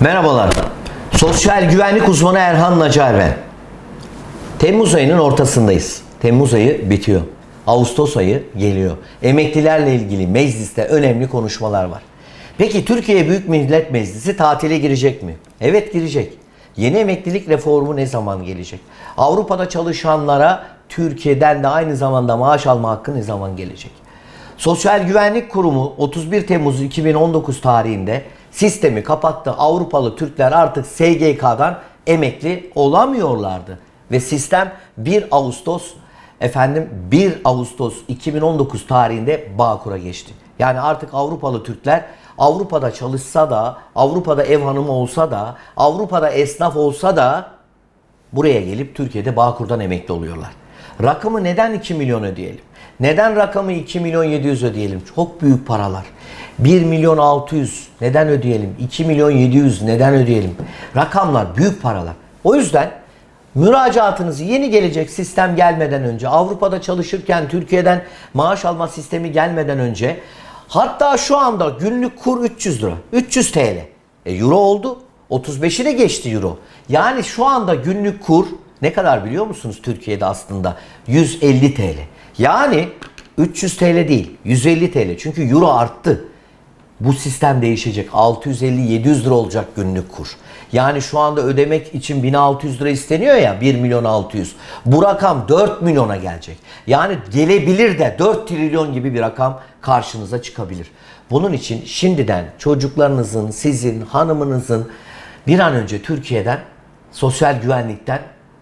Merhabalar. Sosyal güvenlik uzmanı Erhan Nacar ben. Temmuz ayının ortasındayız. Temmuz ayı bitiyor. Ağustos ayı geliyor. Emeklilerle ilgili mecliste önemli konuşmalar var. Peki Türkiye Büyük Millet Meclisi tatile girecek mi? Evet girecek. Yeni emeklilik reformu ne zaman gelecek? Avrupa'da çalışanlara Türkiye'den de aynı zamanda maaş alma hakkı ne zaman gelecek? Sosyal Güvenlik Kurumu 31 Temmuz 2019 tarihinde sistemi kapattı. Avrupalı Türkler artık SGK'dan emekli olamıyorlardı. Ve sistem 1 Ağustos efendim 1 Ağustos 2019 tarihinde Bağkur'a geçti. Yani artık Avrupalı Türkler Avrupa'da çalışsa da, Avrupa'da ev hanımı olsa da, Avrupa'da esnaf olsa da buraya gelip Türkiye'de Bağkur'dan emekli oluyorlar. Rakamı neden 2 milyon ödeyelim? Neden rakamı 2 milyon 700 ödeyelim? Çok büyük paralar. 1 milyon 600 neden ödeyelim? 2 milyon 700 neden ödeyelim? Rakamlar büyük paralar. O yüzden müracaatınızı yeni gelecek sistem gelmeden önce Avrupa'da çalışırken Türkiye'den maaş alma sistemi gelmeden önce hatta şu anda günlük kur 300 lira. 300 TL. E, euro oldu. 35'i de geçti euro. Yani şu anda günlük kur ne kadar biliyor musunuz Türkiye'de aslında? 150 TL. Yani 300 TL değil 150 TL. Çünkü euro arttı. Bu sistem değişecek. 650-700 lira olacak günlük kur. Yani şu anda ödemek için 1600 lira isteniyor ya 1 milyon 600. Bu rakam 4 milyona gelecek. Yani gelebilir de 4 trilyon gibi bir rakam karşınıza çıkabilir. Bunun için şimdiden çocuklarınızın, sizin, hanımınızın bir an önce Türkiye'den sosyal güvenlikten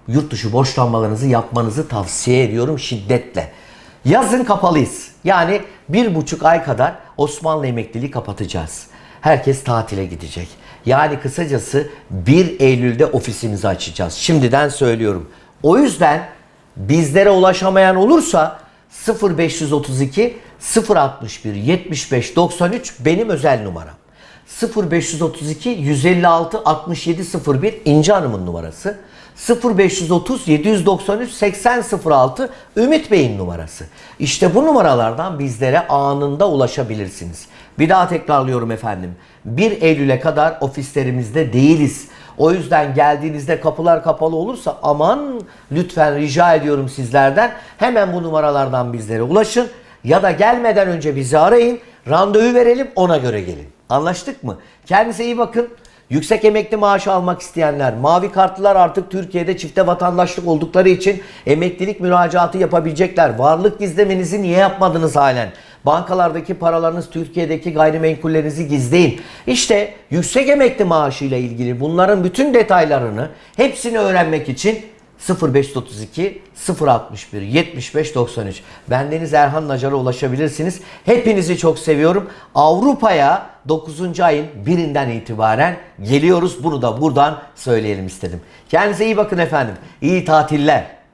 yurt dışı borçlanmalarınızı yapmanızı tavsiye ediyorum şiddetle. Yazın kapalıyız. Yani bir buçuk ay kadar Osmanlı emekliliği kapatacağız. Herkes tatile gidecek. Yani kısacası 1 Eylül'de ofisimizi açacağız. Şimdiden söylüyorum. O yüzden bizlere ulaşamayan olursa 0532 061 75 93 benim özel numaram. 0532 156 67 01 İnci Hanım'ın numarası. 0530 793 8006 Ümit Bey'in numarası. İşte bu numaralardan bizlere anında ulaşabilirsiniz. Bir daha tekrarlıyorum efendim. 1 Eylül'e kadar ofislerimizde değiliz. O yüzden geldiğinizde kapılar kapalı olursa aman lütfen rica ediyorum sizlerden hemen bu numaralardan bizlere ulaşın ya da gelmeden önce bizi arayın. Randevu verelim ona göre gelin. Anlaştık mı? Kendinize iyi bakın. Yüksek emekli maaşı almak isteyenler, mavi kartlılar artık Türkiye'de çifte vatandaşlık oldukları için emeklilik müracaatı yapabilecekler. Varlık gizlemenizi niye yapmadınız halen? Bankalardaki paralarınız Türkiye'deki gayrimenkullerinizi gizleyin. İşte yüksek emekli maaşı ile ilgili bunların bütün detaylarını hepsini öğrenmek için 0532 061 75 93 Bendeniz Erhan Nacar'a ulaşabilirsiniz. Hepinizi çok seviyorum. Avrupa'ya 9. ayın birinden itibaren geliyoruz. Bunu da buradan söyleyelim istedim. Kendinize iyi bakın efendim. İyi tatiller.